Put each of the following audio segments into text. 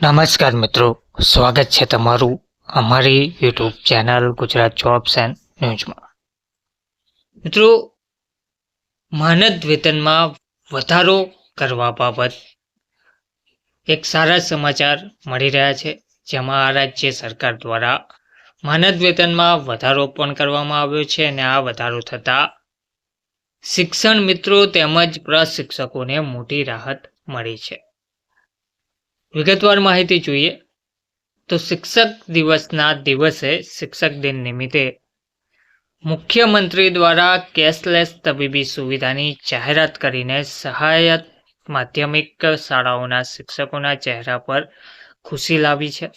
નમસ્કાર મિત્રો, સ્વાગત છે તમારું અમારી YouTube channel Gujarat jobs and ન્યૂઝમાં મિત્રો માનદ વેતનમાં વધારો કરવા બાબત એક સારા સમાચાર મળી રહ્યા છે, જેમાં આ રાજ્ય સરકાર દ્વારા માનદ વેતનમાં વધારો પણ કરવામાં આવ્યો છે અને આ વધારો થતાં શિક્ષણ મિત્રો તેમજ પ્રશિક્ષકોને મોટી રાહત મળી છે. વિગતવાર માહિતી જોઈએ તો શિક્ષક દિવસના દિવસે શિક્ષક દિન નિમિત્તે મુખ્યમંત્રી દ્વારા કેશલેસ તબીબી સુવિધાની જાહેરાત કરીને સહાયક માધ્યમિક શાળાઓના શિક્ષકોના ચહેરા પર ખુશી લાવી છે.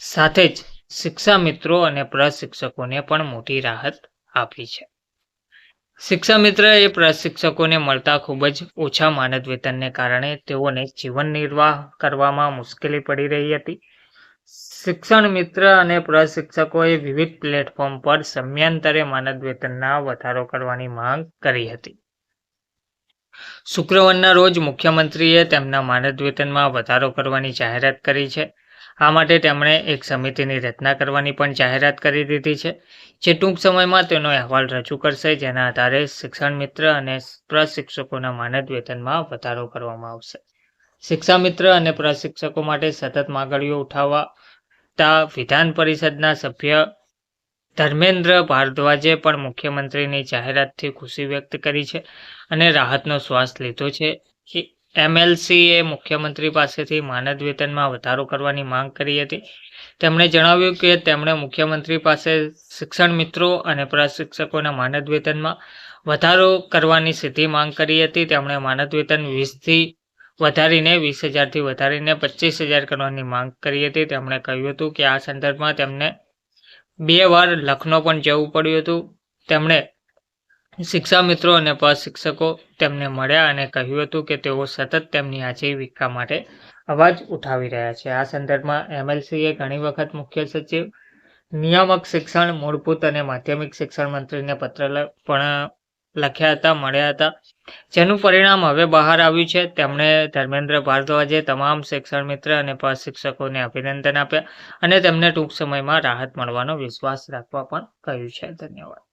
સાથે જ શિક્ષા મિત્રો અને પ્રશિક્ષકોને પણ મોટી રાહત આપી છે. શિક્ષા મિત્ર એ પ્રશિક્ષકોને મળતા ખૂબ જ ઓછા માનદ વેતનને કારણે તેઓને જીવન નિર્વાહ કરવામાં મુશ્કેલી પડી રહી હતી. શિક્ષણ મિત્ર અને પ્રશિક્ષકોએ વિવિધ પ્લેટફોર્મ પર સમયાંતરે માનદ વેતનના વધારો કરવાની માંગ કરી હતી. શુક્રવારના રોજ મુખ્યમંત્રીએ તેમના માનદ વેતનમાં વધારો કરવાની જાહેરાત કરી છે. આ માટે તેમણે એક સમિતિની રચના કરવાની પણ જાહેરાત કરી દીધી છે, જે ટૂંક સમયમાં તેનો અહેવાલ રજૂ કરશે, જેના આધારે શિક્ષણ મિત્ર અને પ્રશિક્ષકોના માનદ વેતનમાં વધારો કરવામાં આવશે. શિક્ષા મિત્ર અને પ્રશિક્ષકો માટે સતત માગણીઓ ઉઠાવતા વિધાન પરિષદના સભ્ય ધર્મેન્દ્ર ભારદ્વાજે પણ મુખ્યમંત્રીની જાહેરાતથી ખુશી વ્યક્ત કરી છે અને રાહતનો શ્વાસ લીધો છે એમએલસીએ મુખ્યમંત્રી પાસેથી માનદ વેતનમાં વધારો કરવાની માંગ કરી હતી. તેમણે જણાવ્યું કે તેમણે મુખ્યમંત્રી પાસે શિક્ષણ મિત્રો અને પ્રશિક્ષકોના માનદ વેતનમાં વધારો કરવાની સીધી માંગ કરી હતી. તેમણે માનદ વેતન વીસથી વધારીને વીસ હજારથી વધારીને પચીસ હજાર કરવાની માંગ કરી હતી. તેમણે કહ્યું હતું કે આ સંદર્ભમાં તેમને બે વાર લખનૌ પણ જવું પડ્યું હતું. તેમણે શિક્ષા મિત્રો અને પ્રશિક્ષકો તેમને મળ્યા અને કહ્યું હતું કે તેઓ સતત તેમની આજીવિકા માટે અવાજ ઉઠાવી રહ્યા છે. આ સંદર્ભમાં એમએલસીએ ઘણી વખત મુખ્ય સચિવ, નિયામક શિક્ષણ, મૂળભૂત અને માધ્યમિક શિક્ષણ મંત્રીને પત્ર પણ લખ્યા હતા, મળ્યા હતા. જેનું પરિણામ હવે બહાર આવ્યું છે. તેમણે ધર્મેન્દ્ર ભારદ્વાજે તમામ શિક્ષણ મિત્ર અને પ્રશિક્ષકોને અભિનંદન આપ્યા અને તેમને ટૂંક સમયમાં રાહત મળવાનો વિશ્વાસ રાખવા પણ કહ્યું છે. ધન્યવાદ.